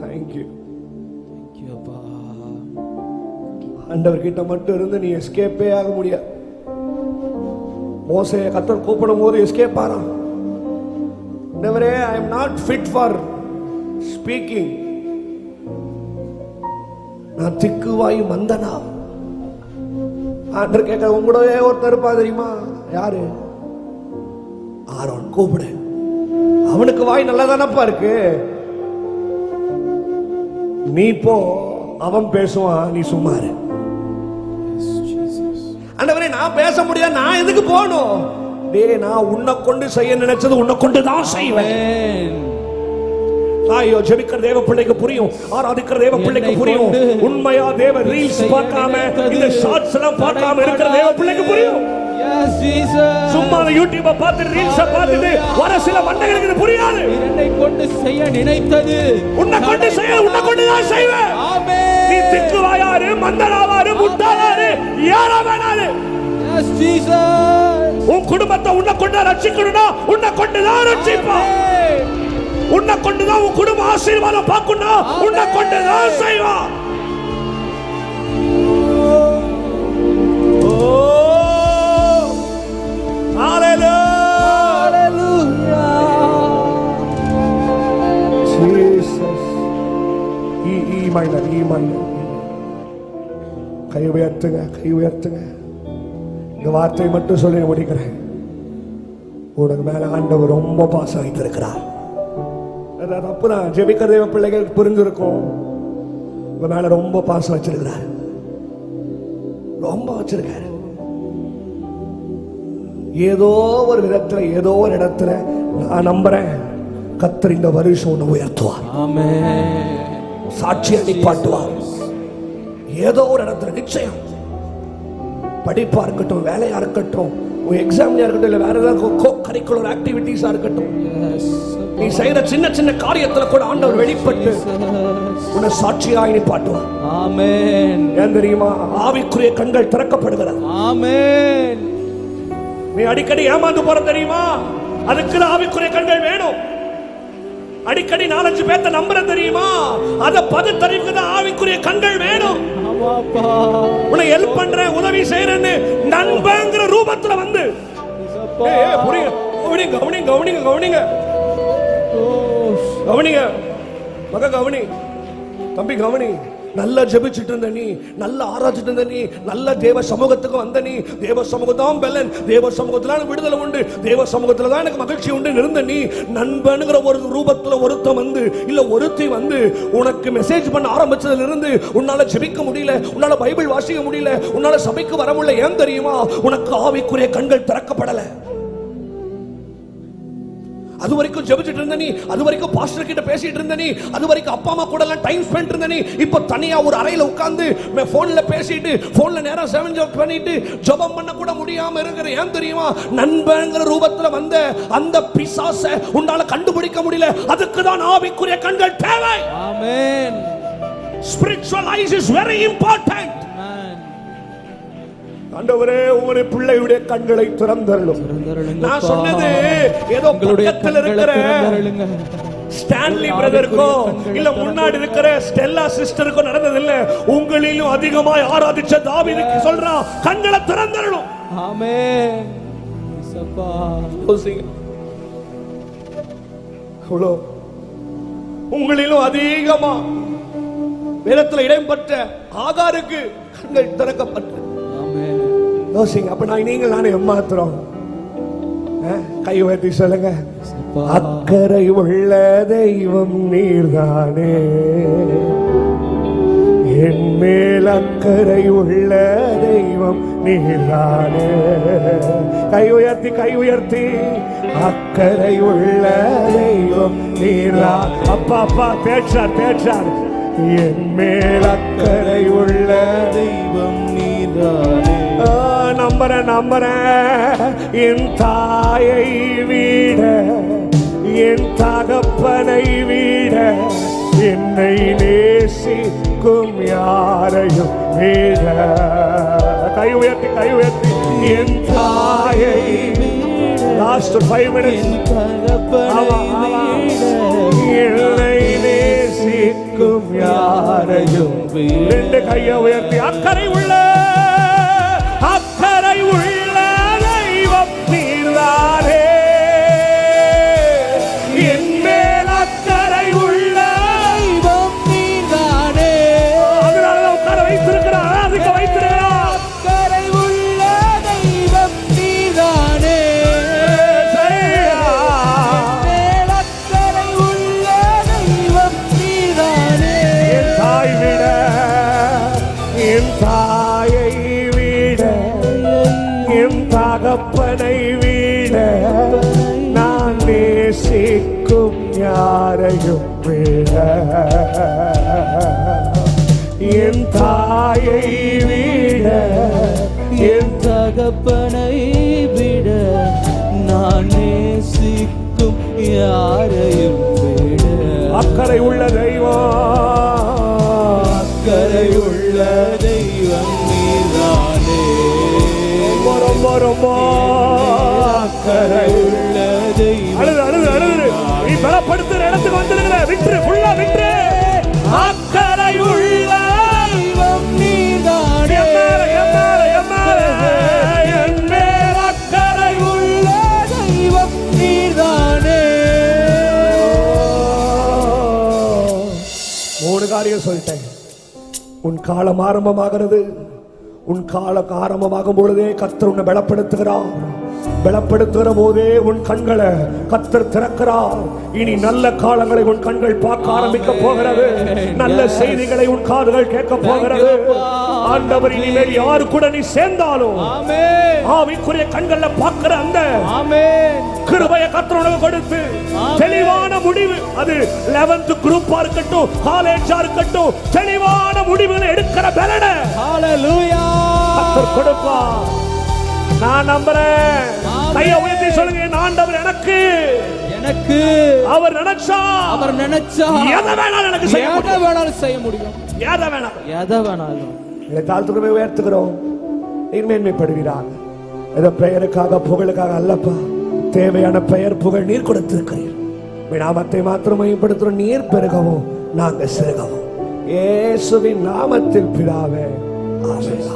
Thank you Thank you, அப்பா. ஆண்டவர்கிட்ட மட்டும் இருந்து நீ எஸ்கேப்பே ஆக முடியாது மோசைய கத்தர் கூப்பிடும் போது எஸ்கேப் ஆறான். ஆண்டவரே I am not fit for speaking நான் திக்குவாய் மந்தனா. ஆண்டர் கேட்க உங்களோட ஒருத்தர் இருப்பா தெரியுமா? யாரு? ஆரோன். கூப்பிடு. அவனுக்கு வாய் நல்லா தானப்பா இருக்கு. நீ போ அவன் பேசுவான் நீ சும்மா இரு Yes, Jesus. ஆண்டவரே நான் பேச முடியாது நான் எதுக்கு போகணும் டேய் நான் உன்னை கொண்டு செய்ய நினைச்சது உன்னை கொண்டு தான் செய்வேன். ஐயோ ஜெபிக்கிற தேவ பிள்ளைக்கு புரியும் ஆராதிக்கிற தேவ பிள்ளைக்கு புரியும் உண்மையா தேவ ரீல்ஸ் பார்க்காம இந்த ஷார்ட்ஸ் எல்லாம் பார்க்காம இருக்கிற தேவ பிள்ளைக்கு புரியும். சும்மா யூடியூப பார்த்து ரீல்ஸ பார்த்துட்டு சில மண்டைகளுக்கு இது புரியாது. என்னை கொண்டு செய்ய நினைத்தது. உன்னை கொண்டு செய்ய உன்னை கொண்டு தான் செய்வேன். நீ ஆமென். திக்குவாயாரு மந்தனாவாரு முட்டாளாரு யாரா வேணாரு. உன் குடும்பத்தை உன்னை கொண்டு ரட்சிக்கணும்னா உன்னை கொண்டு தான் ரட்சிப்பான். உன்னை கொண்டுதான் உன் குடும்ப ஆசீர்வாதம் பார்க்கணும் உன்னை கொண்டுதான் செய்வான். ஓ. மைனர் கை உயர்த்துங்க கை உயர்த்துங்க இந்த வார்த்தை மட்டும் சொல்லி முடிக்கிறேன் உனக்கு மேல ஆண்டவர் ரொம்ப பாசம் வைத்திருக்கிறார் தப்பு தப்புதான் ஜெபிக்கிற தேவ பிள்ளைகள் புரிஞ்சிருக்கும் உங்க மேல ரொம்ப பாசம் வச்சிருக்கிறார் ரொம்ப வச்சிருக்காரு ஏதோ ஒரு விதத்துல ஏதோ ஒரு இடத்துல நான் நம்புறேன் கத்தர் இந்த வருஷம் உன்னை உயர்த்துவார் ஆமே சாட்சியை நிப்பாட்டுவார் ஏதோ ஒரு இடத்துல நிச்சயம் படிப்பா இருக்கட்டும் வேலையா இருக்கட்டும் உன் எக்ஸாம்லயா இருக்கட்டும் இல்ல வேற ஏதாவது கோ கரிக்குலர் ஆக்டிவிட்டிஸா இருக்கட்டும். நீ செய்யற சின்ன சின்ன காரியத்துல கூட ஆண்டவர் வெளிப்பட்டு. உன்னை சாட்சியாய் நிப்பாட்டுவார் Amen. ஏன் தெரியுமா ஆவிக்குரிய கண்கள் திறக்கப்படுகிறது Amen. நீ அடிக்கடி ஏமாந்து போற தெரியுமா அதுக்கு ஆவிக்குரிய கண்கள் வேணும் அடிக்கடி நாலஞ்சு பேத்த நம்புற தெரியுமா? அத பகுத்தறிவுக்கு தான் ஆவிக்குரிய கண்கள் வேணும். உன்னை ஹெல்ப் பண்றேன் உதவி செய்யறேன்னு நண்பங்கிற ரூபத்துல வந்து. கவனிங்க கவனிங்க கவனிங்க கவனிங்க. கவனிங்க. மக கவனி. தம்பி கவனி. நல்லா ஜெபிச்சுட்டு இருந்த நீ நல்லா ஆராய்ச்சிட்டு இருந்த நீ நல்ல தேவ சமூகத்துக்கு வந்த நீ தேவ சமூகம் தான் பெலன் தேவ சமூகத்துல எனக்கு விடுதலை உண்டு தேவ சமூகத்துல தான் எனக்கு மகிழ்ச்சி உண்டு இருந்த நீ நண்பனுங்கிற ஒரு ரூபத்துல ஒருத்தன் வந்து இல்ல ஒருத்தி வந்து உனக்கு மெசேஜ் பண்ண ஆரம்பிச்சதுல இருந்து உன்னால ஜெபிக்க முடியல உன்னால பைபிள் வாசிக்க முடியல உன்னால சபைக்கு வர முடியல ஏன் தெரியுமா? உனக்கு ஆவிக்குரிய கண்கள் திறக்கப்படலை. அது வரைக்கும் ஜெபிச்சிட்டு இருந்த நீ அது வரைக்கும் பாஸ்டர் கிட்ட பேசிட்டு இருந்த நீ அது வரைக்கும் அப்பா அம்மா கூட எல்லாம் டைம் ஸ்பெண்ட் இருந்த நீ இப்போ தனியா ஒரு அறையில உட்கார்ந்து போன்ல பேசிட்டு போன்ல நேரம் செவன் ஜாப் பண்ணிட்டு ஜெபம் பண்ண கூட முடியாம இருக்கிற ஏன் தெரியுமா நண்பங்கிற ரூபத்துல வந்த அந்த பிசாச உன்னால கண்டுபிடிக்க முடியல அதுக்கு தான் ஆவிக்குரிய கண்கள் தேவை Amen. Spiritual eyes is very important. ஆண்டவரே உங்களுடைய பிள்ளையுடைய கண்களை திறந்தருளும். நான் சொன்னது ஏதோ பக்கத்துல இருக்கிற. ஸ்டான்லி பிரதருக்கோ இல்ல முன்னாடி இருக்கிற ஸ்டெல்லா சிஸ்டருக்கோ நடந்தது இல்ல உங்களிலும் அதிகமாய் ஆராதிச்ச தாவீதுக்கு சொல்றான் கண்களை திறந்தரணும். இசப்பா. அவ்வளோ உங்களிலும் அதிகமா வேதத்துல இடம்பெற்ற ஆகாருக்கு கண்கள் திறக்கப்பட்டு Amen. யோசிங்க அப்ப நான் நீங்கள் நானே ஏமாத்துறோம் கை உயர்த்தி சொல்லுங்க. அக்கறை உள்ள தெய்வம் நீர்தானே. என் மேல் அக்கறை உள்ள தெய்வம் நீர்தானே. கை உயர்த்தி கை உயர்த்தி. அக்கறை உள்ள தெய்வம் நீர்தா. அப்பா அப்பா தேற்றார் தேற்றார். என் மேல் அக்கறை உள்ள தெய்வம் நீதானே ஆ, நம்புறேன் நம்புறேன். என் தாயை விட என் தகப்பனை விட என்னை நேசிக்கும் யாரையும் விட. கை உயர்த்தி கை உயர்த்தி. என் தாயை லாஸ்ட் ஃபைவ் மினிட்ஸ் என்னை நேசிக்கும் யாரையும் ரெண்டு கையை உயர்த்தி. அக்கறை உள்ள. நேசிக்கும் யாரையும் விட. என் தாயை விட என் தகப்பனை விட நான் நேசிக்கும் யாரையும் விட. அக்கறை உள்ள தெய்வம். அக்கறை உள்ள தெய்வம் நீதானே. ரொம்ப ரொம்ப அக்கறை உள்ள அழுது அழுது அழுது நீ பலப்படுத்துற இடத்துக்கு வந்துருக்கிற. விட்டுரு ஃபுல்லா விட்டுரு அக்கறை உள்ள தெய்வம் என் மேல, என் மேல, என் மேல, மூணு காரியம் சொல்லிட்டேன். உன் காலம் ஆரம்பமாகிறது. உன் காலம் ஆரம்பமாகும் பொழுதே கர்த்தர் உன்னை பலப்படுத்துகிறார். பலப்படுத்துகிற போதே உன் கண்களை கர்த்தர் திறக்கிறார். இனி நல்ல காலங்களை உன் கண்கள் பார்க்க ஆரம்பிக்க போகிறது. நல்ல செய்திகளை உன் காதுகள் கேட்க போகிறது. ஆண்டவர் இனிமேல் யாரு கூட நீ சேர்ந்தாலும் ஆவிக்குரிய கண்கள்ல பார்க்கிற அந்த கிருபைய கத்தருணவு கொடுத்து தெளிவான முடிவு. அது 11th குரூப்பா இருக்கட்டும் காலேஜா இருக்கட்டும் தெளிவான முடிவுகளை எடுக்கிற பலன கத்தர் கொடுப்பா நான் நம்புறேன். கையை உயர்த்தி சொல்லுங்க என் ஆண்டவர் எனக்கு. எனக்கு. அவர் நினைச்சா அவர் நினைச்சா எதை வேணாலும் எனக்கு செய்ய எதை முடியும். வேணாலும் செய்ய முடியும். எதை வேணாலும். எதை வேணாலும். எங்களை தாழ்த்துக்கிறோமே உயர்த்துகிறோம். நீர் மேன்மைப்படுவீராக ஏதோ பெயருக்காக புகழுக்காக அல்லப்பா. தேவையான பெயர் புகழ் நீர் கொடுத்திருக்கிறீர். நாமத்தை மாத்திரம் மையப்படுத்துகிறோம் நீர் பெருகவும் நாங்கள் சிறுகவும். இயேசுவின் நாமத்தில் பிதாவே ஆமென்.